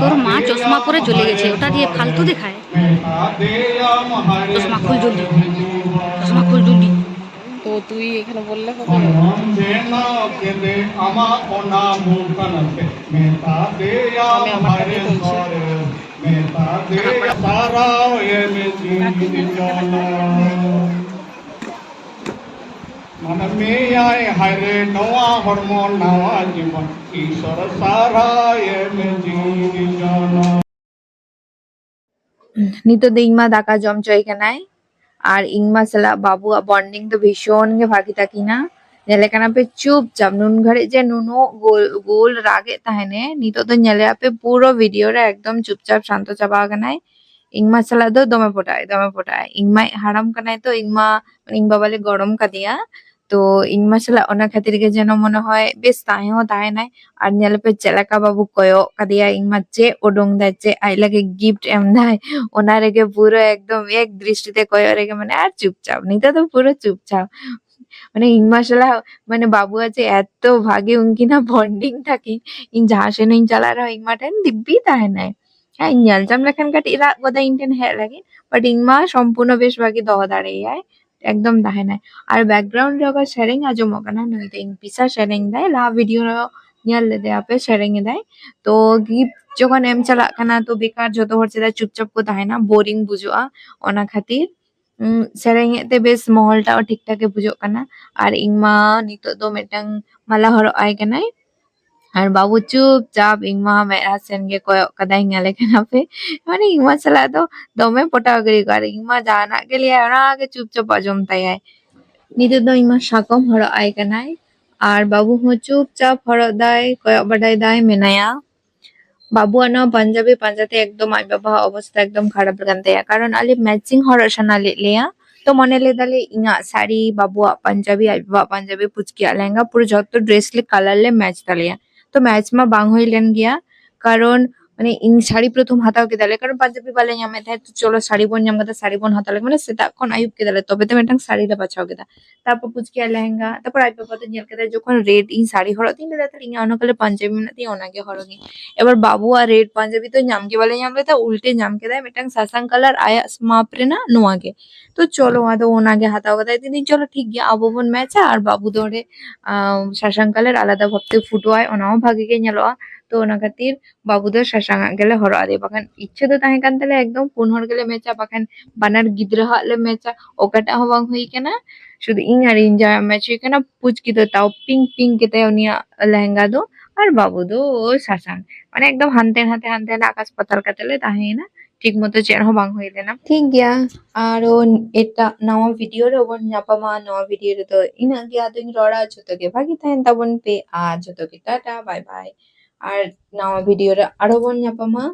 তোর মা চশমা পরে চলে গেছে ওটা দিয়ে ফালতু দেখায়। চশমা খুল জলদি চশমা খুল জলদি। তো তুই এখানে বললে হবে। আমি আমারটাকে মিয়ায় হরে নোয়া হরমোন নওয়া জীবন ঈশ্বর সারায় নিত দিংমা দাকা জমচো এখানায় আর ইংমা সালা বাবু বন্ডিং তো ভীষণ গে ভাগি থাকি না ᱧᱮᱞᱮ ᱠᱟᱱᱟ ᱯᱮ ᱪᱩᱯᱪᱟᱯ ᱱᱩᱱ ᱜᱷᱟᱹᱲᱤᱡ ᱡᱮ ᱱᱩᱱᱟᱹᱜ ᱜᱳᱞ ᱜᱳᱞ ᱨᱟᱜᱮᱫ ᱛᱟᱦᱮᱱᱮ ᱱᱤᱛᱚᱜ ᱫᱚ ᱧᱮᱞᱮ ᱟᱯᱮ ᱯᱩᱨᱟᱹ ᱵᱷᱤᱰᱤᱭᱳ ᱨᱮ ᱮᱠᱫᱚᱢ ᱪᱩᱯᱪᱟᱯ ᱥᱟᱱᱛᱚ ᱪᱟᱵᱟ ᱟᱠᱟᱱᱟᱭ ᱤᱧᱢᱟ ᱥᱟᱞᱟᱜ ᱫᱚ ᱫᱚᱢᱮ ᱯᱚᱴᱟᱭ ᱫᱚᱢᱮ ᱯᱚᱴᱟᱭ ᱤᱧᱢᱟᱭ ᱦᱟᱲᱟᱢ ᱠᱟᱱᱟᱭ ᱛᱚ ᱤᱧᱢᱟ ᱤᱧ ᱵᱟᱵᱟᱞᱮ ᱜᱚᱲᱚᱢ ᱠᱟᱫᱮᱭᱟ ᱛᱚ ᱤᱧ ᱢᱟ ᱥᱟᱞᱟᱜ ᱚᱱᱟ ᱠᱷᱟᱹᱛᱤᱨ ᱜᱮ ᱡᱮᱱᱚ ᱢᱚᱱᱮ ᱦᱚᱭ ᱵᱮᱥ ᱛᱟᱦᱮᱸ ᱦᱚᱸ ᱛᱟᱦᱮᱱᱟᱭ ᱟᱨ ᱧᱮᱞᱯᱮ ᱪᱮᱫ ᱞᱮᱠᱟ ᱵᱟᱵᱩ ᱠᱚᱭᱚᱜ ᱠᱟᱫᱮᱭᱟ ᱤᱧ ᱢᱟ ᱪᱮᱫ ᱩᱰᱩᱝ ᱫᱟᱭ ᱪᱮᱫ ᱟᱡ ᱞᱟᱹᱜᱤᱫ ᱜᱤᱯᱴ ᱮᱢ ᱫᱟᱭ ᱚᱱᱟ ᱨᱮᱜᱮ ᱯᱩᱨᱟᱹ ᱮᱠᱫᱚᱢ ᱮᱠ ᱫᱨᱤᱥᱴᱤ ᱛᱮ ᱠᱚᱭᱚᱜ ᱨᱮᱜᱮ ᱢᱟᱱᱮ ᱟᱨ ᱪᱩᱯᱪᱟᱯ ᱱᱤᱛᱚᱜ ᱫᱚ পুরো চুপচাপ মানে ইন মাসালা মানে বাবু আছে এত ভাগে উনকি না বন্ডিং থাকে ইন যাহা সেন ইন চালা রহ ইন মাঠেন দিব্যি তাহেনায় হ্যাঁ ইন জালজাম লেখান কাটি রাত গোদা ইন টেন হ্যাঁ লাগে বাট ইন মা সম্পূর্ণ বেশ ভাগে দহ দাঁড়িয়ে যায় ekdam dahe nai ar background rok sharing ajong og kana nai tei pisa sharing dai laha video ro nyal lede ape sharing dai to gip যখন এম চালাক কানা তো বেকার যত হর চেদা চুপচাপ কো তাহে না বোরিং বুঝুয়া অনা খাতির ᱥᱮᱨᱮᱧ ᱮᱫ ᱛᱮ ᱵᱮᱥ ᱢᱚᱦᱚᱞ ᱴᱟᱜ ᱴᱷᱤᱠ ᱴᱷᱟᱠ ᱜᱮ ᱵᱩᱡᱷᱟᱹᱜ ᱠᱟᱱᱟ ᱟᱨ ᱤᱧ ᱢᱟ ᱱᱤᱛᱚᱜ ᱫᱚ ᱢᱤᱫᱴᱟᱝ ᱢᱟᱞᱟ ᱦᱚᱨᱚᱜ ᱟᱭ ᱠᱟᱱᱟᱭ ᱟᱨ ᱵᱟᱵᱩ ᱪᱩᱯᱪᱟᱯ ᱤᱧ ᱢᱟ ᱢᱮᱫᱦᱟ ᱥᱮᱱ ᱜᱮ ᱠᱚᱭᱚᱜ ᱠᱟᱫᱟᱭ ᱧᱮᱞᱮ ᱠᱟᱱᱟ ᱯᱮ ᱢᱟᱱᱮ ᱤᱧ ᱢᱟ ᱥᱟᱞᱟᱜ ᱫᱚ ᱫᱚᱢᱮ ᱯᱚᱴᱟᱣ ᱜᱤᱲᱤ ᱠᱚ ᱟᱨ ᱤᱧ ᱢᱟ ᱡᱟᱦᱟᱱᱟᱜ ᱜᱮ ᱞᱟᱹᱭᱟᱭ ᱚᱱᱟᱜᱮ ᱪᱩᱯᱪᱟᱯ ᱟᱸᱡᱚᱢ ᱛᱟᱭᱟᱭ ᱱᱤᱛᱚᱜ ᱫᱚ ᱤᱧ ᱢᱟ ᱥᱟᱠᱚᱢ ᱦᱚᱨᱚᱜ ᱟᱭ ᱠᱟᱱᱟᱭ ᱟᱨ ᱵᱟᱵᱩ ᱦᱚᱸ ᱪᱩᱯᱪᱟᱯ ᱦᱚᱨᱚᱜ ᱫᱟᱭ ᱠᱚᱭᱚᱜ ᱵᱟᱰᱟᱭ ᱫᱟᱭ ᱢᱮᱱᱟᱭᱟ বাবুয়ার নয় পাঞ্জাবি পাঞ্জাতে একদম আজ বাবা অবস্থা একদম খারাপ কান তায়া কারণ আলে ম্যাচিং হরর সানা লেয়া তো মনে লেদালে ইঙা শাড়ি বাবুয়া পাঞ্জাবি আজ বাবা পাঞ্জাবি পুচকিয়া লেহেঙ্গা পুরো যত ড্রেস লে কালার লে ম্যাচ তালিয়া તો મેચમાં બાંગ હોઈ લેન ગયા કારણ ମାନେ ଶାଢୀ प्रथम हाथा के दाले कारण पंजाबी वाले यहां में था तो चलो साड़ी बोन यहां का साड़ी बोन हाथा लगे माने से ता कोन आयुब के दाले तबे तो मेटंग साड़ी ला बचाओ के दा तापर पुज के लहंगा तापर आयुब पत नेल के दा जोखन रेड इन साड़ी हरो तीन दा तीन अन कले पंजाबी में ती ओनागे हरो गे एबार बाबू आ रेड पंजाबी तो जाम के वाले यहां में था उल्टे जाम के दा मेटंग सासंग कलर आया स्माप रे ना नोआ के तो चलो आ तो ओनागे हाथा के दा तीन चलो ठीक गया अब बोन मैच আর বাবু ধরে শাসাঙ্কালের আলাদা ভাবতে ফুটো হয় ওনাও ভাগে গিয়ে নেলোয়া ᱛᱚ ᱚᱱᱟ ᱠᱷᱟᱹᱛᱤᱨ ᱵᱟᱹᱵᱩ ᱫᱚ ᱥᱟᱥᱟᱝ ᱟᱜ ᱜᱮᱞᱮ ᱦᱚᱨᱚᱜ ᱟᱫᱮ ᱵᱟᱠᱷᱟᱱ ᱤᱪᱪᱷᱟᱹ ᱫᱚ ᱛᱟᱦᱮᱸ ᱠᱟᱱ ᱛᱟᱞᱮᱭᱟ ᱮᱠᱫᱚᱢ ᱯᱩᱱ ᱦᱚᱲ ᱜᱮᱞᱮ ᱢᱮᱪᱟ ᱵᱟᱠᱷᱟᱱ ᱵᱟᱱᱟᱨ ᱜᱤᱫᱽᱨᱟᱹ ᱦᱟᱜ ᱞᱮ ᱢᱮᱪᱟ ᱚᱠᱟᱴᱟᱜ ᱦᱚᱸ ᱵᱟᱝ ᱦᱩᱭ ᱠᱟᱱᱟ শুধু ᱤᱧ আর ইᱧ ᱡᱟ ᱢᱮᱪ ᱦᱩᱭ ᱠᱟᱱᱟ ᱯᱩᱪᱠᱤ ᱫᱚ ᱛᱟᱣ ᱯᱤᱝ ᱯᱤᱝ ᱜᱮᱛᱟᱭᱟ ᱩᱱᱤᱭᱟᱜ ᱞᱮᱦᱮᱝᱜᱟ ᱫᱚ আর বাবু দো সাসাং মানে একদম হানতে হাতে হানতে হাতে আকাশ পাতাল কাটালে তাহে না ঠিক মতো চেয়ার হো বাং হয়ে লেনা ঠিক গিয়া আর ও এটা নাওয়া ভিডিও রে ওবন নাপামা নাওয়া ভিডিও রে তো ইনা গিয়া দিন রড়া জুতো গে ভাগি তাহেন তাবন পে আ জুতো গে টাটা বাই বাই আর నా వీడియో అడవుని చెప్పమ్మా